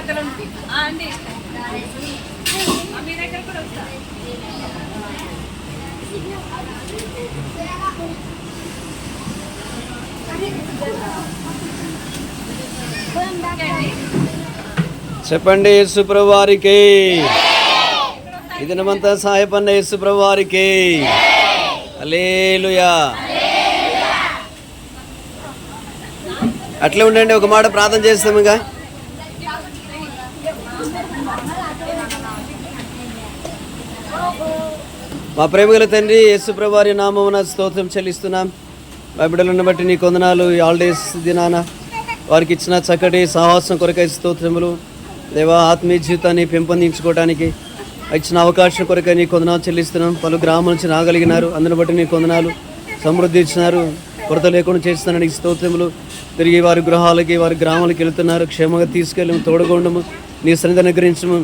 వినమతలు అండి. ఆ, మీ దగ్గర కూడా వస్తా. చెప్పండి యేసు ప్రభువారికి ఈ దినమంతా సహాయపడిన యేసు ప్రభువారికి అలేలుయా అట్లే ఉండండి ఒక మాట ప్రార్థన చేస్తాముగా. మా ప్రేమగల తండ్రి యేసుప్రభువారి నామమున స్తోత్రం చెల్లిస్తున్నాం. మా బిడ్డలను బట్టి నీ కొందనాలు ఈ హాలిడేస్ దినాన వారికి ఇచ్చిన చక్కటి సాహసం కొరకై స్తోత్రములు. దేవా ఆత్మీయ జీవితాన్ని పెంపొందించుకోవడానికి ఇచ్చిన అవకాశం కొరకై నీ కొందనాలు చెల్లిస్తున్నాం. పలు గ్రామాల నుంచి రాగలిగినారు. అందుని బట్టి నీ కొందనాలు సమృద్ధి ఇచ్చినారు కొరత లేకుండా చేస్తున్నాను నీకు స్తోత్రములు. తిరిగి వారి గృహాలకి వారి గ్రామాలకు వెళుతున్నారు. క్షేమంగా తీసుకెళ్ళము తోడుగొండము. నీ సన్నిధి అనుగ్రహించము.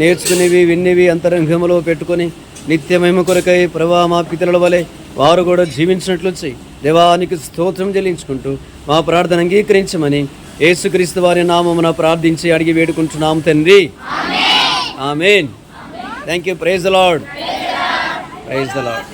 నేర్చుకునేవి విన్నవి అంతరంగంలో పెట్టుకొని నిత్యమేమ కొరకై ప్రభా మా పితరుల వలె వారు కూడా జీవించినట్లు చెయ్యి దేవానికి స్తోత్రం చెల్లించుకుంటూ మా ప్రార్థన అంగీకరించమని యేసుక్రీస్తు వారి నామమున ప్రార్థించి అడిగి వేడుకుంటున్నాం తండ్రి. Amen. Thank you praise the Lord praise the Lord